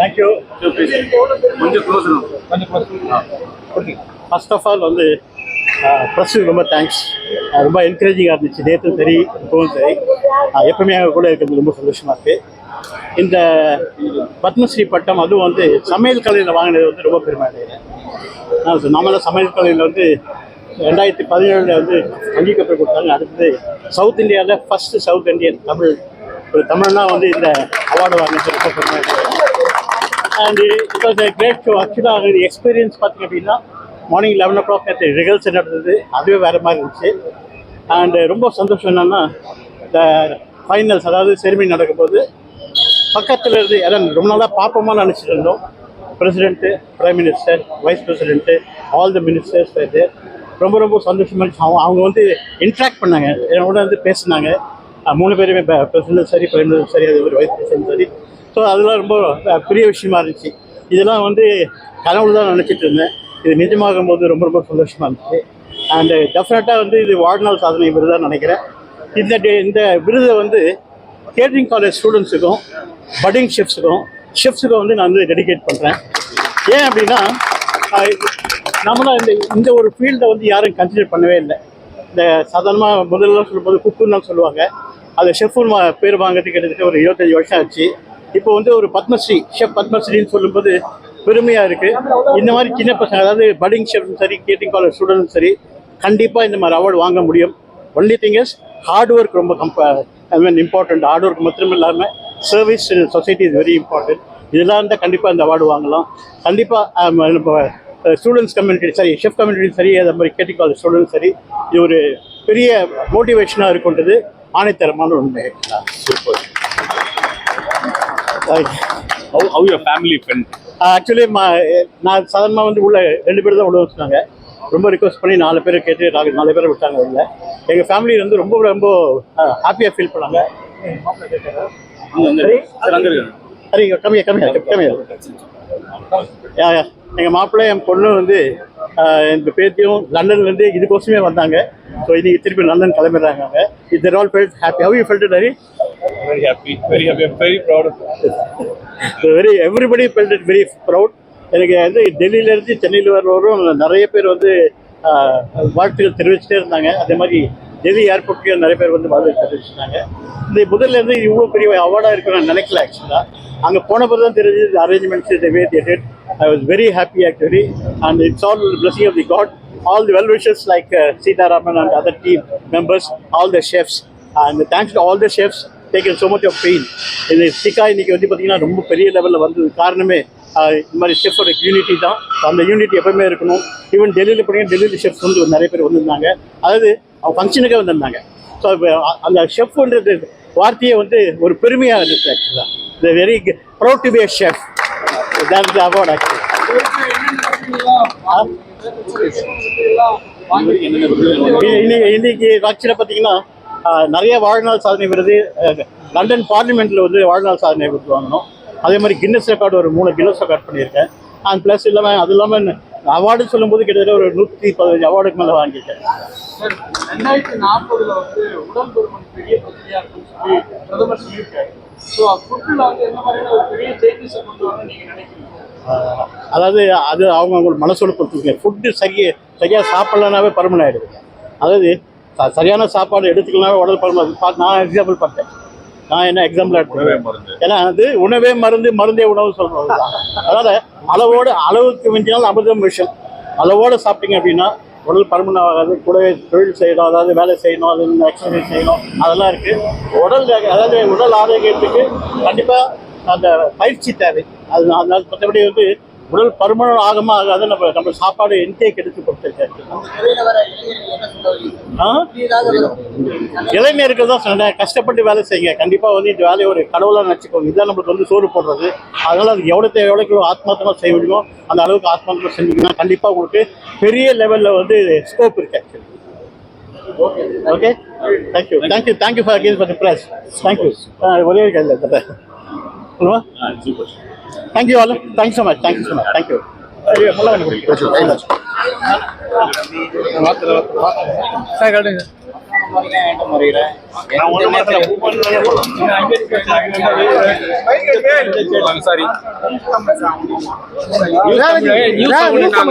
Thank you கொஞ்சம் close கொஞ்சம் close first of all வந்து ப்ரெஸ்ஸுக்கு ரொம்ப தேங்க்ஸ் ரொம்ப என்கரேஜிங்காக இருந்துச்சு. நேற்றும் சரி இப்போவும் சரி. எப்பவுமே அவங்க கூட இருக்கிறது ரொம்ப சந்தோஷமாக இருக்குது இந்த பத்மஸ்ரீ பட்டம் அதுவும் வந்து சமையல் கலையில் வாங்கினது வந்து ரொம்ப பெருமை அடைகிறேன் நம்மளாம் சமையல் கலையில் வந்து ரெண்டாயிரத்தி பதினேழில் வந்து அங்கீகப்பட்டு கொடுத்தாங்க. அடுத்தது சவுத் இந்தியாவில் ஃபஸ்ட்டு சவுத் இந்தியன் தமிழ் ஒரு தமிழ்னா வந்து இந்த அவார்டு வாங்கிட்டு and it was great show ஆக்சுவலாக எக்ஸ்பீரியன்ஸ் பார்த்தீங்க அப்படின்னா மார்னிங் லெவன் ஓ கிளாக் நேற்று ரிகல்ஸ் நடந்தது அதுவே வேறு மாதிரி இருந்துச்சு. அண்டு ரொம்ப சந்தோஷம் என்னென்னா இந்த ஃபைனல்ஸ் அதாவது செரிமனி நடக்கும்போது பக்கத்தில் இருந்து எல்லாம் ரொம்ப நாளாக பார்ப்போமா நினச்சிட்டு இருந்தோம். President prime minister vice president all the ministers ரொம்ப ரொம்ப சந்தோஷமாக இருந்துச்சு. அவங்க அவங்க வந்து இன்ட்ராக்ட் பண்ணாங்க. என்னோட வந்து பேசினாங்க. மூணு பேருமே பிரசிடென்ட் சரி பிரைம் மினிஸ்டர் சரி அது ஒரு வைஸ் பிரசிடென்ட் சரி. ஸோ அதெல்லாம் ரொம்ப பெரிய விஷயமா இருந்துச்சு. இதெல்லாம் வந்து கனவுல தான் நினச்சிட்டு இருந்தேன். இது நிஜமாகும் போது ரொம்ப ரொம்ப சந்தோஷமாக இருந்துச்சு. அண்டு டெஃபினட்டாக வந்து இது வாழ்நாள் சாதனை விருதாக நினைக்கிறேன். இந்த டே- இந்த விருதை வந்து கேட்ரிங் காலேஜ் ஸ்டூடெண்ட்ஸுக்கும் பட்டிங் ஷெஃப்ஸுக்கும் ஷெஃப்ஸுக்கும் வந்து நான் வந்து டெடிகேட் பண்ணுறேன் ஏன் அப்படின்னா நம்மளாம் இந்த இந்த ஒரு ஃபீல்டை வந்து யாரும் கன்சிடர் பண்ணவே இல்லை. இந்த சாதாரணமாக முதல்ல சொல்லும்போது குக்குன்னு தான் சொல்லுவாங்க. அது ஷெஃப்னு பேர் வாங்குறதுக்கு கிட்டத்தட்ட ஒரு இருபத்தஞ்சி வருஷம் ஆச்சு. இப்போ வந்து ஒரு பத்மஸ்ரீ ஷெஃப் பத்மஸ்ரீன்னு சொல்லும்போது பெருமையாக இருக்குது இந்த மாதிரி சின்ன பசங்க அதாவது பட்டிங் ஷெஃப்ஸும் சரி கேட்டிங் காலேஜ் ஸ்டூடெண்ட்ஸும் சரி கண்டிப்பாக இந்த மாதிரி அவார்டு வாங்க முடியும். Only thing is hard work ரொம்ப கம்ப I mean important hard work மட்டும் இல்லாமல் service society is very important இதெல்லாம் இருந்தால் கண்டிப்பாக இந்த அவார்டு வாங்கலாம். கண்டிப்பாக ஸ்டூடெண்ட்ஸ் கம்யூனிட்டி சரி ஷெஃப் கம்யூனிட்டி சரி அதே மாதிரி கேட்டிங் காலேஜ் ஸ்டூடெண்ட்ஸ் சரி இது ஒரு பெரிய மோட்டிவேஷனாக இருக்குன்றது ஆணைத்தரமான உண்மை. Super how how your family friend actually நான் சாதாரணமாக வந்து உள்ள ரெண்டு பேர் தான் உள்ள வச்சுருந்தாங்க ரொம்ப ரிக்வஸ்ட் பண்ணி நாலு பேர் கேட்டு நாலு நாலு பேரை விட்டாங்க உள்ள. எங்கள் ஃபேமிலி வந்து ரொம்ப ரொம்ப ஹாப்பியாக ஃபீல் பண்ணாங்க. சரி. சார் அங்கே இருக்காங்க. சரி கம்மியா கம்மியா கம்மியா யா யா. எங்கள் மாப்பிள்ளை என் பொண்ணு வந்து இந்த பேத்தியும் லண்டன்லேருந்து இதுக்கோசமே வந்தாங்க. ஸோ இன்னைக்கு திருப்பி லண்டன் கிளம்பிடுறாங்க அவங்க இது all felt happy how you felt Hari very happy very happy I'm very proud of very everybody felt it very proud எனக்கு வந்து டெல்லியிலேருந்து சென்னையில் வர்றவரும் நிறைய பேர் வந்து வாழ்த்துக்கள் தெரிவிச்சுட்டே இருந்தாங்க. அதே மாதிரி டெல்லி ஏர்போர்ட்லேயும் நிறைய பேர் வந்து வாழ்த்து தெரிவிச்சிட்டாங்க. இந்த முதல்ல இருந்து இவ்வளோ பெரிய அவார்டாக இருக்கும் நான் நினைக்கல ஆக்சுவலாக அங்கே போன பிறகு தான் தெரிஞ்சது arrangements I was very happy actually and it's all blessing of the God all the well wishers like uh, Sita Raman and other team members, all the chefs, and thanks to all the chefs taken so much of pain. இந்த சிக்கா இன்னைக்கு வந்து பார்த்தீங்கன்னா ரொம்ப பெரிய லெவலில் வந்தது காரணமே இந்த மாதிரி ஷெஃபோட யூனிட்டி தான். அந்த யூனிட்டி எப்பவுமே இருக்கணும். ஈவன் டெல்லியில் பார்த்தீங்கன்னா டெல்லியில் ஷெஃப்ஸ் வந்து நிறைய பேர் வந்திருந்தாங்க. அதாவது அவங்க ஃபங்க்ஷனுக்கே வந்திருந்தாங்க. ஸோ அந்த ஷெஃப்ன்றது வார்த்தையே வந்து ஒரு பெருமையாக இருந்துச்சு ஆக்சுவலாக the very proud to be a chef that the award actually இன்னைக்கு இன்னைக்கு ஆக்சுவலாக பார்த்தீங்கன்னா நிறைய வாழ்நாள் சாதனை விருது லண்டன் பார்லிமெண்ட்டில் வந்து வாழ்நாள் சாதனை விருது வாங்கணும் அதே மாதிரி கின்னஸ் ரெக்கார்டு ஒரு மூணு கின்னஸ் ரெக்கார்ட் பண்ணியிருக்கேன். அண்ட் ப்ளஸ் இல்லாமல் அது இல்லாமல் அவார்டு சொல்லும்போது கிட்டத்தட்ட ஒரு நூற்றி பதினஞ்சு அவார்டுக்கு மேலே வாங்கியிருக்கேன். ரெண்டாயிரத்தி நாற்பதுல வந்து உடல் பருமன் பெரிய பிரச்சனையா இருக்குன்னு சொல்லி பிரதமர் சொல்லியிருக்காரு. ஸோ ஃபுட்டில் வந்து என்ன மாதிரியான ஒரு பெரிய சேஞ்சஸை கொண்டு வரணும்னு நீங்க நினைக்கிறீங்க? அதாவது அது அவங்க அவங்களோட மனசோட பொறுத்துங்க ஃபுட்டு சரியாக சரியாக சாப்பிட்லனாவே பருமன் ஆகிடுது அதாவது சரியான சாப்பாடு எடுத்துக்கலனாவே உடல் பருமன் நான் எக்ஸாம்பிள் பார்த்தேன். நான் என்ன எக்ஸாம்பிள் எடுத்துக்கிறேன்? மருந்து. ஏன்னா அது உணவே மருந்து மருந்தே உணவு தான் அதனால அளவோடு அளவுக்கு மிஞ்சினால் அமிர்தம் விஷயம் அளவோடு சாப்பிட்டீங்க அப்படின்னா உடல் பருமன் ஆகாது. கூடவே தொழில் செய்யணும் அதாவது வேலை செய்யணும் அது எக்ஸசைஸ் செய்யணும். அதெல்லாம் இருக்கு. உடல் அதாவது உடல் ஆரோக்கியத்துக்கு கண்டிப்பாக அந்த பயிற்சி தேவை. அது அதனால மற்றபடி வந்து உடல் பருமனம் ஆகமா ஆகாத நம்ம நம்ம சாப்பாடு இன்டேக் எடுத்து கொடுத்துருக்கேன். இளைஞர்கள் தான் சொன்னேன் கஷ்டப்பட்டு வேலை செய்யுங்க. கண்டிப்பாக வந்து இந்த வேலையை ஒரு கடவுளாக நினச்சிக்கோங்க. இதுதான் நம்மளுக்கு வந்து சோறு போடுறது. அதனால் அது எவ்வளோ எவ்வளோக்கு ஆத்மாத்தமாக செய்ய முடியுமோ அந்த அளவுக்கு ஆத்மாத்தமாக செஞ்சீங்கன்னா கண்டிப்பாக உங்களுக்கு பெரிய லெவலில் வந்து ஸ்கோப் இருக்கு actually okay thank you thank you thank you for again for the press thank you ஒரே ஒரு கையில் சொல்லுவா Ah. Thank you all thank you so much thank you so much thank you Sorry.